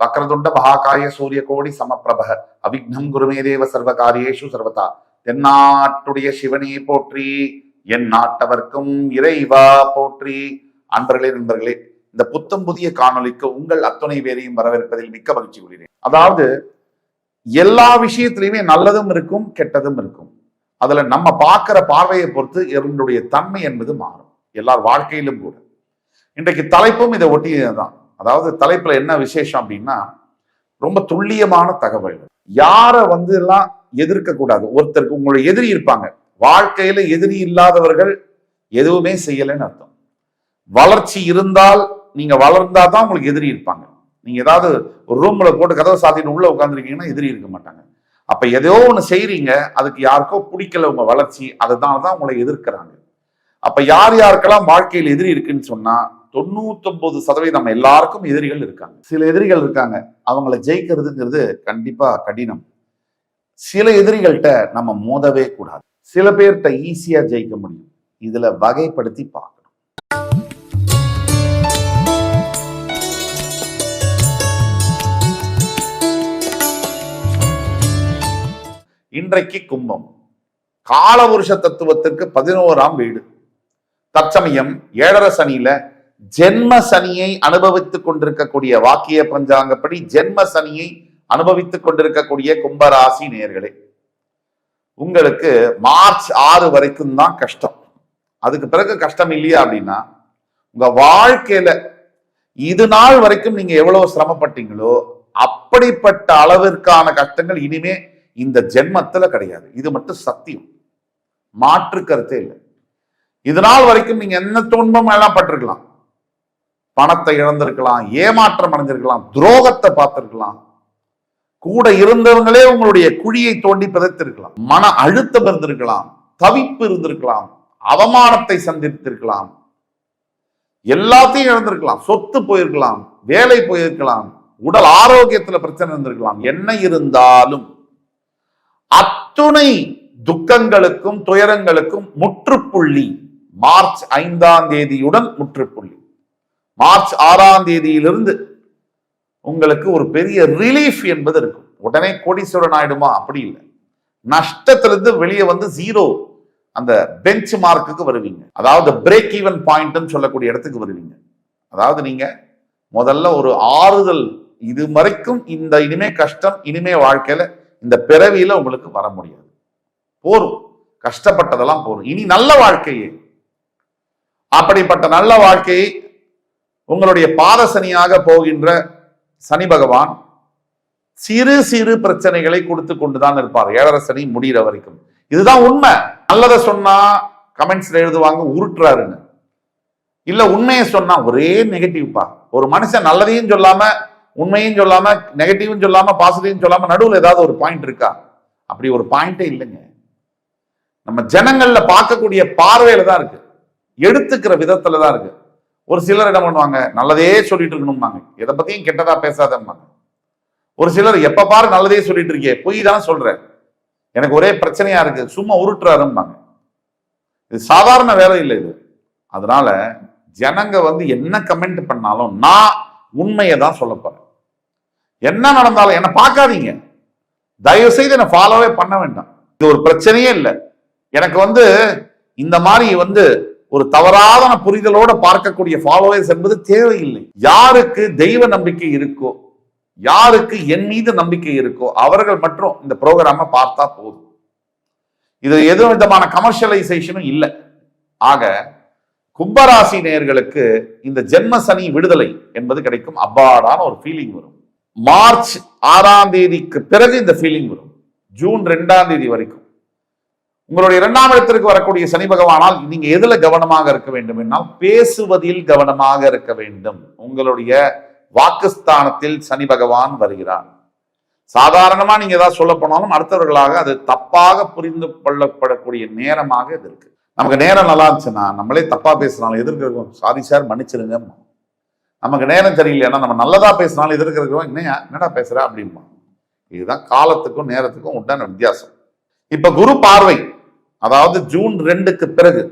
வக்ரதுண்ட மகாகாய சூரிய கோடி சமப்பிரப அவிக்னம் குருமேதேவ சர்வ காரியேஷு சர்வதா. தென்னாட்டுடைய சிவனே போற்றி என் நாட்டவர்க்கும் இறைவா போற்றி. அன்பர்களே நண்பர்களே இந்த புத்தம் புதிய காணொளிக்கு உங்கள் அத்துணை பேரையும் வரவேற்பதில் மிக்க மகிழ்ச்சி கொள்கிறேன். அதாவது எல்லா விஷயத்திலையுமே நல்லதும் இருக்கும் கெட்டதும் இருக்கும். அதுல நம்ம பார்க்கிற பார்வையை பொறுத்து என்னுடைய தன்மை என்பது மாறும். எல்லார் வாழ்க்கையிலும் கூட. இன்றைக்கு தலைப்பும் இதை ஒட்டியதுதான். அதாவது தலைப்புல என்ன விசேஷம் அப்படின்னா ரொம்ப துல்லியமான தகவல்கள் யாரை வந்து எல்லாம் எதிர்க்க கூடாது? ஒருத்தருக்கு உங்களை எதிரி இருப்பாங்க. வாழ்க்கையில எதிரி இல்லாதவர்கள் எதுவுமே செய்யலைன்னு அர்த்தம். வளர்ச்சி இருந்தால் நீங்க வளர்ந்தா தான் உங்களுக்கு எதிரி இருப்பாங்க. நீங்க ஏதாவது ஒரு ரூம்ல போட்டு கதவை சாத்திட்டு உள்ள உட்காந்துருக்கீங்கன்னா எதிரி இருக்க மாட்டாங்க. அப்ப எதையோ ஒண்ணு செய்யறீங்க அதுக்கு யாருக்கோ பிடிக்கல உங்க வளர்ச்சி அதனால தான் உங்களை எதிர்க்கிறாங்க. அப்ப யார் யாருக்கெல்லாம் வாழ்க்கையில் எதிரி இருக்குன்னு சொன்னா தொண்ணூத்தொன்பது சதவீதம் நம்ம எல்லாருக்கும் எதிரிகள் இருக்காங்க. சில எதிரிகள் இருக்காங்க. அவங்கள ஜெயிக்கிறதுங்கிறது கண்டிப்பா கடினம். சில எதிரிகள்கிட்ட நம்ம மோதவே கூடாது. சில பேர்கிட்ட ஈஸியா ஜெயிக்க முடியும். இதுல வகைப்படுத்தி பார்க்கணும். இன்றைக்கு கும்பம். காலபுருஷ தத்துவத்திற்கு பதினோராம் வீடு. தற்சமயம் ஏழரை சனியில ஜென்ம சனியை அனுபவித்துக் கொண்டிருக்கக்கூடிய வாக்கிய பஞ்சாங்கப்படி ஜென்ம சனியை அனுபவித்துக் கொண்டிருக்கக்கூடிய கும்பராசி நேர்களே உங்களுக்கு மார்ச் ஆறு வரைக்கும் தான் கஷ்டம். அதுக்கு பிறகு கஷ்டம் இல்லையா அப்படின்னா உங்க வாழ்க்கையில இது நாள் வரைக்கும் நீங்க எவ்வளவு சிரமப்பட்டீங்களோ அப்படிப்பட்ட அளவிற்கான கஷ்டங்கள் இனிமே இந்த ஜென்மத்துல கிடையாது. இது மட்டும் சத்தியம். மாற்று கருத்தே இல்லை. இது நாள் வரைக்கும் நீங்க என்ன துன்பம் எல்லாம் பட்டிருக்கலாம். பணத்தை இழந்திருக்கலாம் ஏமாற்றம் அடைஞ்சிருக்கலாம் துரோகத்தை பார்த்திருக்கலாம். கூட இருந்தவங்களே உங்களுடைய குழியை தோண்டி பிதைத்திருக்கலாம். மன அழுத்தம் இருந்திருக்கலாம் தவிப்பு இருந்திருக்கலாம் அவமானத்தை சந்தித்திருக்கலாம். எல்லாத்தையும் இழந்திருக்கலாம் சொத்து போயிருக்கலாம் வேலை போயிருக்கலாம் உடல் ஆரோக்கியத்துல பிரச்சனை இருந்திருக்கலாம். என்ன இருந்தாலும் அத்துணை துக்கங்களுக்கும் துயரங்களுக்கும் முற்றுப்புள்ளி மார்ச் ஐந்தாம் தேதியுடன் முற்றுப்புள்ளி. மார்ச் ஆறாம் தேதியிலிருந்து உங்களுக்கு ஒரு பெரிய ரிலீஃப் என்பது இருக்கும். உடனே கோடீஸ்வரன் ஆயிடுமா அப்படி இல்லை. நஷ்டத்திலிருந்து வெளியே வந்து ஜீரோ அந்த பெஞ்ச் மார்க்குக்கு வருவீங்க. அதாவது பிரேக் ஈவன் பாயிண்ட்னு சொல்லக்கூடிய இடத்துக்கு வருவீங்க. அதாவது நீங்க முதல்ல ஒரு ஆறுதல் இது வரைக்கும் இந்த இனிமே கஷ்டம் இனிமே வாழ்க்கையில இந்த பிறவியில உங்களுக்கு வர முடியாது. போரும். கஷ்டப்பட்டதெல்லாம் போரும். இனி நல்ல வாழ்க்கையே. அப்படிப்பட்ட நல்ல வாழ்க்கையை உங்களுடைய பாதசனியாக போகின்ற சனி பகவான் சிறு சிறு பிரச்சனைகளை கொடுத்து கொண்டுதான் இருப்பார். ஏழரை சனி முடிகிற வரைக்கும். இதுதான் உண்மை. நல்லதை சொன்னா கமெண்ட்ஸ்ல எழுதுவாங்க உருட்டுறாருன்னு. இல்ல உண்மையை சொன்னா ஒரே நெகட்டிவ்ப்பா ஒரு மனுஷன் நல்லதையும் சொல்லாம உண்மையும் சொல்லாம நெகட்டிவும் சொல்லாம பாசிட்டிவும் சொல்லாம நடுவில் ஏதாவது ஒரு பாயிண்ட் இருக்கா? அப்படி ஒரு பாயிண்டே இல்லைங்க. நம்ம ஜனங்கள்ல பார்க்கக்கூடிய பார்வையில தான் இருக்கு. எடுத்துக்கிற விதத்துல தான் இருக்கு. ஒரு சிலர் என்ன பண்ணுவாங்க? நல்லதே சொல்லிட்டு இருக்கணும்பாங்க எதை பத்தியும் கெட்டதா பேசாதம்பாங்க. ஒரு சிலர் எப்ப பாரு நல்லதே சொல்லிட்டு இருக்கே. பொய் தான் சொல்றேன் எனக்கு ஒரே பிரச்சனையா இருக்கு. சும்மா உருட்டுறாரும்பாங்க. இது சாதாரண வேலை இல்லை இது. அதனால ஜனங்க வந்து என்ன கமெண்ட் பண்ணாலும் நான் உண்மையை தான் சொல்ல போறேன். என்ன நடந்தாலும் என்னை பார்க்காதீங்க. தயவு செய்து என்னை ஃபாலோவே பண்ண வேண்டாம். இது ஒரு பிரச்சனையே இல்லை. எனக்கு வந்து இந்த மாதிரி வந்து ஒரு தவறான புரிதலோட பார்க்கக்கூடிய ஃபாலோவர்ஸ் என்பது தேவையில்லை. யாருக்கு தெய்வ நம்பிக்கை இருக்கோ யாருக்கு என் மீது நம்பிக்கை இருக்கோ அவர்கள் மட்டும் இந்த ப்ரோக்ராமை பார்த்தா போதும். இது எது விதமான கமர்ஷியலைசேஷனும் இல்லை. ஆக கும்பராசி நேயர்களுக்கு இந்த ஜென்ம சனி விடுதலை என்பது கிடைக்கும் அப்பாடான ஒரு ஃபீலிங் வரும். மார்ச் ஆறாம் தேதிக்கு பிறகு இந்த ஃபீலிங் வரும். ஜூன் ரெண்டாம் தேதி வரைக்கும். உங்களுடைய இரண்டாம் இடத்திற்கு வரக்கூடிய சனி பகவானால் நீங்க எதுல கவனமாக இருக்க வேண்டும் என்றால் பேசுவதில் கவனமாக இருக்க வேண்டும். உங்களுடைய வாக்குஸ்தானத்தில் சனி பகவான் வருகிறார். சாதாரணமா நீங்க ஏதாவது சொல்ல போனாலும் அடுத்தவர்களாக அது தப்பாக புரிந்து கொள்ளப்படக்கூடிய நேரமாக இது இருக்கு. நமக்கு நேரம் நல்லா இருந்துச்சுன்னா நம்மளே தப்பா பேசினாலும் எதிர்க்கிறோம் சாரி சார் மன்னிச்சிருங்க நமக்கு நேரம் சரியில்லைன்னா நம்ம நல்லதா பேசினாலும் எதிர்க்கிறோம் என்ன என்னடா பேசுற? அப்படிம்பா இதுதான் காலத்துக்கும் நேரத்துக்கும் உண்டான வித்தியாசம். இப்ப குரு பார்வை அதாவது ஜூன் ரெண்டுக்கு பிறகு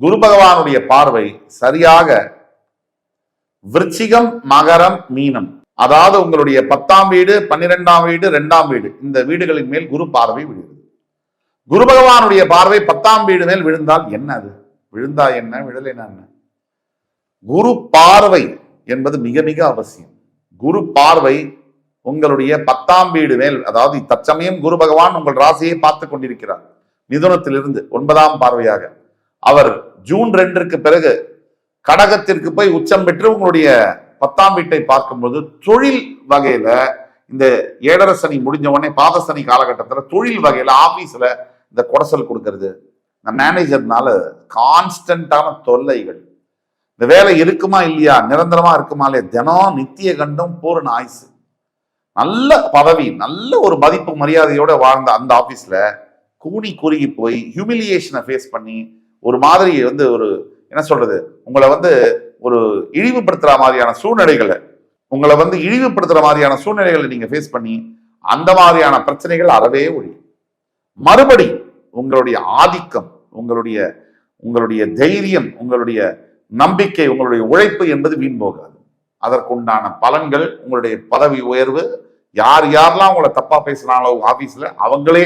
குரு பகவானுடைய பார்வை சரியாக விருச்சிகம் மகரம் மீனம். அதாவது உங்களுடைய பத்தாம் வீடு பன்னிரெண்டாம் வீடு ரெண்டாம் வீடு இந்த வீடுகளின் மேல் குரு பார்வை விழுகிறது குரு பகவானுடைய பார்வை பத்தாம் வீடு மேல் விழுந்தால் என்ன அது? விழுந்தா என்ன? விழலைனா என்ன? குரு பார்வை என்பது மிக மிக அவசியம். குரு பார்வை உங்களுடைய பத்தாம் வீடு மேல் அதாவது தற்சமயம் குரு பகவான் உங்கள் ராசியை பார்த்து கொண்டிருக்கிறார். மிதுனத்திலிருந்து ஒன்பதாம் பார்வையாக. அவர் ஜூன் ரெண்டிற்கு பிறகு கடகத்திற்கு போய் உச்சம் பெற்று உங்களுடைய பத்தாம் வீட்டை பார்க்கும்போது தொழில் வகையில இந்த ஏழரை சனி முடிஞ்ச உடனே பாதசனி காலகட்டத்தில் தொழில் வகையில ஆபீஸ்ல இந்த குடசல் கொடுக்கறது. இந்த மேனேஜர்னால கான்ஸ்டன்டான தொல்லைகள். இந்த வேலை இருக்குமா இல்லையா? நிரந்தரமா இருக்குமா இல்லையா? தினம் நித்திய கண்டம் பூரண ஆயுசு. நல்ல பதவி நல்ல ஒரு மதிப்பு மரியாதையோட வாழ்ந்த அந்த ஆபீஸ்ல கூனி குறுகி போய் ஹியூமிலியேஷனை ஃபேஸ் பண்ணி ஒரு மாதிரி வந்து ஒரு என்ன சொல்றது உங்களை வந்து ஒரு இழிவுபடுத்துற மாதிரியான சூழ்நிலைகளை உங்களை வந்து இழிவுபடுத்துற மாதிரியான சூழ்நிலைகளை நீங்க ஃபேஸ் பண்ணி அந்த மாதிரியான பிரச்சனைகள் அறவே ஒழியும். மறுபடி உங்களுடைய ஆதிக்கம் உங்களுடைய உங்களுடைய தைரியம் உங்களுடைய நம்பிக்கை உங்களுடைய உழைப்பு என்பது வீண் போகாது. அதற்குண்டான பலன்கள் உங்களுடைய பதவி உயர்வு யார் யாரெல்லாம் உங்களை தப்பா பேசுனாங்களோ ஆபீஸ்ல அவங்களே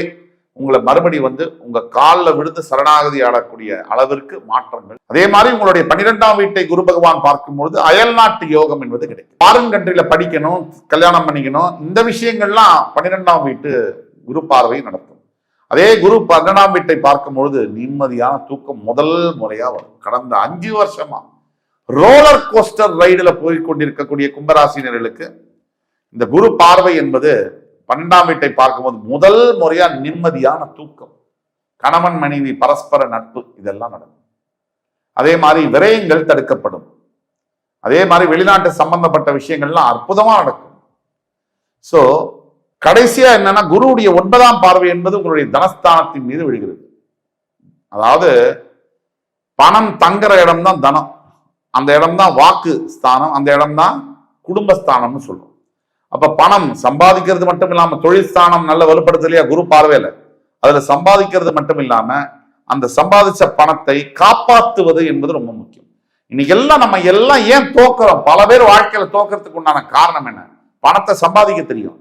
உங்களை மறுபடி வந்து உங்க காலில் விழுந்து சரணாகதி ஆடக்கூடிய அளவிற்கு மாற்றங்கள். அதே மாதிரி உங்களுடைய பன்னிரெண்டாம் வீட்டை குரு பகவான் பார்க்கும்பொழுது அயல்நாட்டு யோகம் என்பது கிடைக்கும். ஃபாரின் கண்ட்ரியில படிக்கணும் கல்யாணம் பண்ணிக்கணும் இந்த விஷயங்கள்லாம் பன்னிரெண்டாம் வீட்டு குரு பார்வை நடத்தும். அதே குரு பன்னெண்டாம் வீட்டை பார்க்கும்பொழுது நிம்மதியான தூக்கம் முதல் முறையா வரும். கடந்த அஞ்சு வருஷமா ரோலர் கோஸ்டர் ரைடில் போய் கொண்டிருக்கக்கூடிய கும்பராசினர்களுக்கு இந்த குரு பார்வை என்பது பன்னெண்டாம் வீட்டை பார்க்கும்போது முதல் முறையா நிம்மதியான தூக்கம். கணவன் மனைவி பரஸ்பர நட்பு இதெல்லாம் நடக்கும். அதே மாதிரி விரயங்கள் தடுக்கப்படும். அதே மாதிரி வெளிநாட்டு சம்பந்தப்பட்ட விஷயங்கள்லாம் அற்புதமா நடக்கும். சோ கடைசியா என்னன்னா குருவுடைய ஒன்பதாம் பார்வை என்பது உங்களுடைய தனஸ்தானத்தின் மீது விழுகிறது. அதாவது பணம் தங்குற இடம் தான் தனம். அந்த இடம் தான் வாக்கு ஸ்தானம் அந்த இடம் தான் குடும்பஸ்தானம்னு சொல்றோம். அப்ப பணம் சம்பாதிக்கிறது மட்டும் இல்லாம தொழில் ஸ்தானம் நல்ல வலுப்படுத்தலையா குரு பார்வையில? அதுல சம்பாதிக்கிறது மட்டும் இல்லாம அந்த சம்பாதிச்ச பணத்தை காப்பாத்துவது என்பது ரொம்ப முக்கியம். இன்னைக்கு எல்லாம் நம்ம எல்லாம் ஏன் தோக்குறோம்? பல பேர் வாழ்க்கையில தோக்கிறதுக்கு உண்டான காரணம் என்ன? பணத்தை சம்பாதிக்க தெரியும்.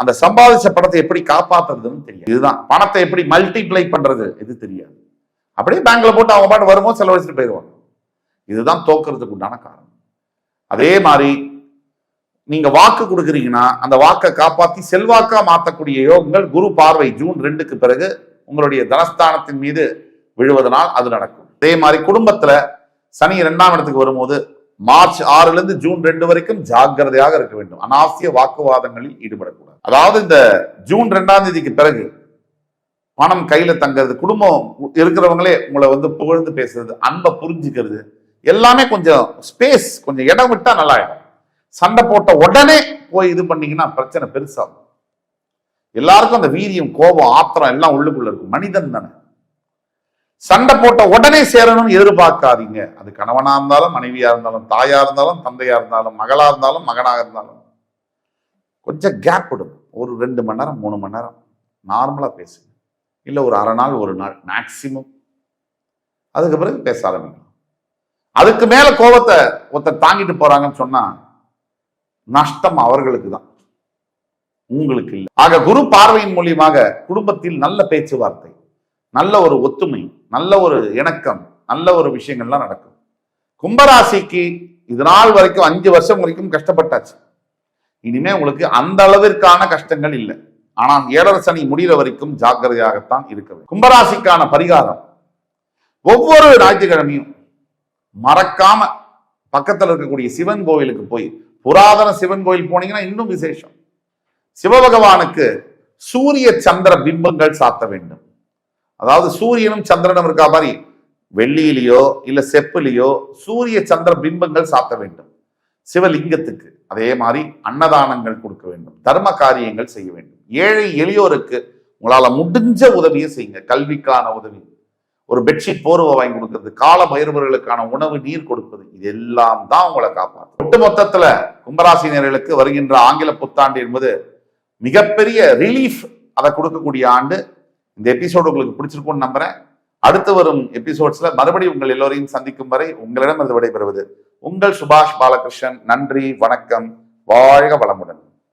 அந்த சம்பாதிச்ச பணத்தை எப்படி காப்பாத்துறதுன்னு தெரியும் இதுதான். பணத்தை எப்படி மல்டிப்ளை பண்றது? இது தெரியாது. அப்படியே பேங்க்ல போட்டு அவங்க பாட்டு வரும்போது செலவழிச்சுட்டு போயிடுவாங்க இதுதான் தோக்கிறதுக்கு உண்டான காரணம். அதே மாதிரி நீங்க வாக்கு கொடுக்குறீங்கன்னா அந்த வாக்கை காப்பாற்றி செல்வாக்கா மாற்றக்கூடிய யோகங்கள் குரு பார்வை ஜூன் ரெண்டுக்கு பிறகு உங்களுடைய தனஸ்தானத்தின் மீது விழுவதனால் அது நடக்கும். அதே மாதிரி குடும்பத்துல சனி இரண்டாம் இடத்துக்கு வரும்போது மார்ச் ஆறுல இருந்து ஜூன் ரெண்டு வரைக்கும் ஜாக்கிரதையாக இருக்க வேண்டும். அனாவசிய வாக்குவாதங்களில் ஈடுபடக்கூடாது. அதாவது இந்த ஜூன் ரெண்டாம் தேதிக்கு பிறகு பணம் கையில தங்கிறது குடும்பம் இருக்கிறவங்களே உங்களை வந்து புகழ்ந்து பேசுறது அன்பை புரிஞ்சுக்கிறது எல்லாமே கொஞ்சம் ஸ்பேஸ் கொஞ்சம் இடம் விட்டால் நல்லாயிடும். சண்டை போட்ட உடனே போய் இது பண்ணீங்கன்னா பிரச்சனை பெருசாகும். எல்லாருக்கும் அந்த வீரியம் கோபம் ஆத்திரம் எல்லாம் உள்ளுக்குள்ள இருக்கும். மனிதன் தானே. சண்டை போட்ட உடனே சேரணும்னு எதிர்பார்க்காதீங்க. அது கணவனா இருந்தாலும் மனைவியா இருந்தாலும் தாயா இருந்தாலும் தந்தையா இருந்தாலும் மகளா இருந்தாலும் மகனாக இருந்தாலும். கொஞ்சம் கேப் விடும். ஒரு ரெண்டு மணி நேரம் மூணு மணி நேரம். நார்மலா பேசுங்க. இல்லை ஒரு அரை நாள் ஒரு நாள் மேக்சிமம் அதுக்கு பிறகு பேச ஆரம்பிக்கலாம். அதுக்கு மேல கோபத்தை ஒருத்தர் தாங்கிட்டு போறாங்கன்னு சொன்னா நஷ்டம் அவர்களுக்கு தான் உங்களுக்கு இல்லை. ஆக குரு பார்வையின் மூலியமாக குடும்பத்தில் நல்ல பேச்சுவார்த்தை நல்ல ஒரு ஒத்துமை நல்ல ஒரு இணக்கம் நல்ல ஒரு விஷயங்கள்லாம் நடக்கும். கும்பராசிக்கு இது நாள் வரைக்கும் அஞ்சு வருஷம் வரைக்கும் கஷ்டப்பட்டாச்சு. இனிமே உங்களுக்கு அந்த அளவிற்கான கஷ்டங்கள் இல்லை. ஆனால் ஏழரை சனி முடிகிற வரைக்கும் ஜாக்கிரதையாகத்தான் இருக்க வேண்டும். கும்பராசிக்கான பரிகாரம் ஒவ்வொரு ஞாயிற்றுக்கிழமையும் மறக்காம பக்கத்தில் இருக்கக்கூடிய சிவன் கோவிலுக்கு போய் புராதன சிவன் கோயில் போனீங்கன்னா இன்னும் விசேஷம். சிவபகவானுக்கு சூரிய சந்திர பிம்பங்கள் சாத்த வேண்டும். அதாவது சூரியனும் சந்திரனும் இருக்கா மாதிரி வெள்ளியிலேயோ இல்ல செப்புலேயோ சூரிய சந்திர பிம்பங்கள் சாத்த வேண்டும். சிவலிங்கத்துக்கு அதே மாதிரி அன்னதானங்கள் கொடுக்க வேண்டும். தர்ம காரியங்கள் செய்ய வேண்டும். ஏழை எளியோருக்கு உங்களால முடிஞ்ச உதவியை செய்யுங்க. கல்விக்கான உதவி. ஒரு பெட்ஷீட் போர்வை வாங்கி கொடுக்கறது கால பயிர்வர்களுக்கான உணவு நீர் கொடுப்பது இது எல்லாம் தான் உங்களை காப்பாற்றும் ஒட்டு மொத்தத்தில் கும்பராசினியர்களுக்கு வருகின்ற ஆங்கில புத்தாண்டு என்பது மிகப்பெரிய ரிலீஃப் அதை கொடுக்கக்கூடிய ஆண்டு. இந்த எபிசோடு உங்களுக்கு பிடிச்சிருக்கும்னு நம்புறேன். அடுத்து வரும் எபிசோட்ஸ்ல மறுபடியும் உங்கள் எல்லோரையும் சந்திக்கும் வரை உங்களிடம் இருந்து விடைபெறுவது உங்கள் சுபாஷ் பாலகிருஷ்ணன். நன்றி வணக்கம் வாழ்க வளமுடன்.